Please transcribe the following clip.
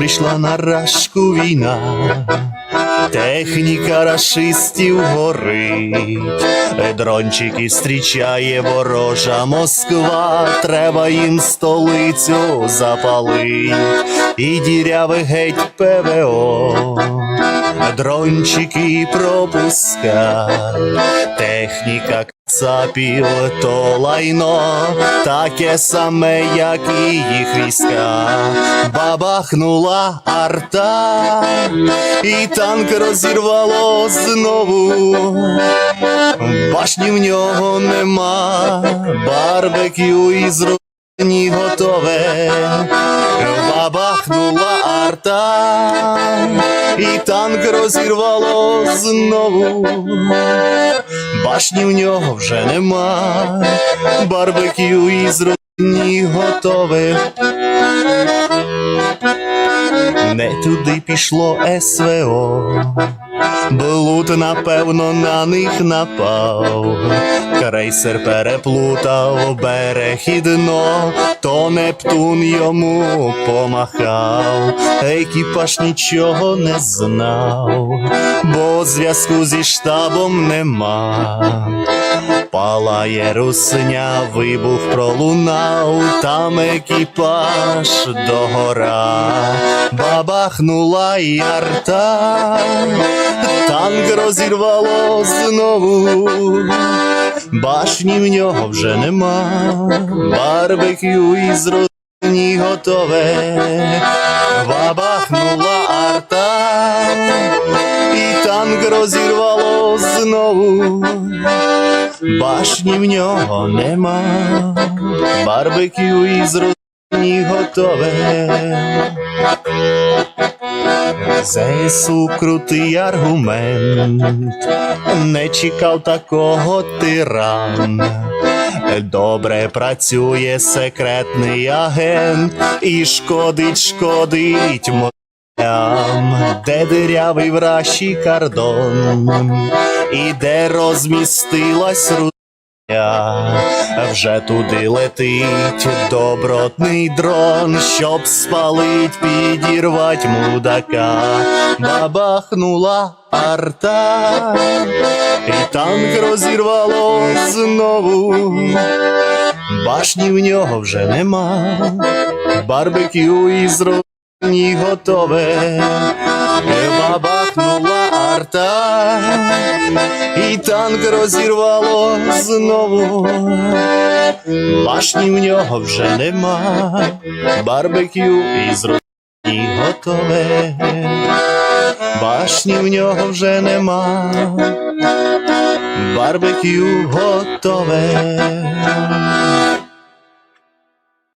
Prišla na rašku vína. Техніка рашистів горить, дрончики зустрічає ворожа Москва, треба їм столицю запалить, і діряве геть ПВО, дрончики пропускай, техніка Цапів то лайно, таке саме, як і їх війська. Бабахнула арта, і танк розірвало знову. Башні в нього нема, барбекю із руні готове. Бабахнула арта, і танк розірвало знову. Башні в нього вже нема, барбекю із родині готове. Не туди пішло СВО, Блуд, напевно, на них напав. Крейсер переплутав берег і дно, то Нептун йому помахав, екіпаж нічого не знав, бо зв'язку зі штабом нема. Палає русня, вибух пролунав, там екіпаж догора, бабахнула ярта, танк розірвало знову, башні в нього вже нема, барбекю із родині готове, бабахнула арта, і танк розірвало знову. Башні в нього нема, барбекю із родині готове. ЗСУ крутий аргумент, не чекав такого тиран. Добре працює секретний агент і шкодить, шкодить москалям, де дирявий вращий кордон, і де розмістилась рудня, вже туди летить добротний дрон, щоб спалить, підірвать мудака, бабахнула арта, і танк розірвало знову. Башні в нього вже нема, барбекю із родині готове, бабахнула арта, і танк розірвало знову. Башні в нього вже нема, барбекю із родині готове, башні в нього вже нема, барбекю готове.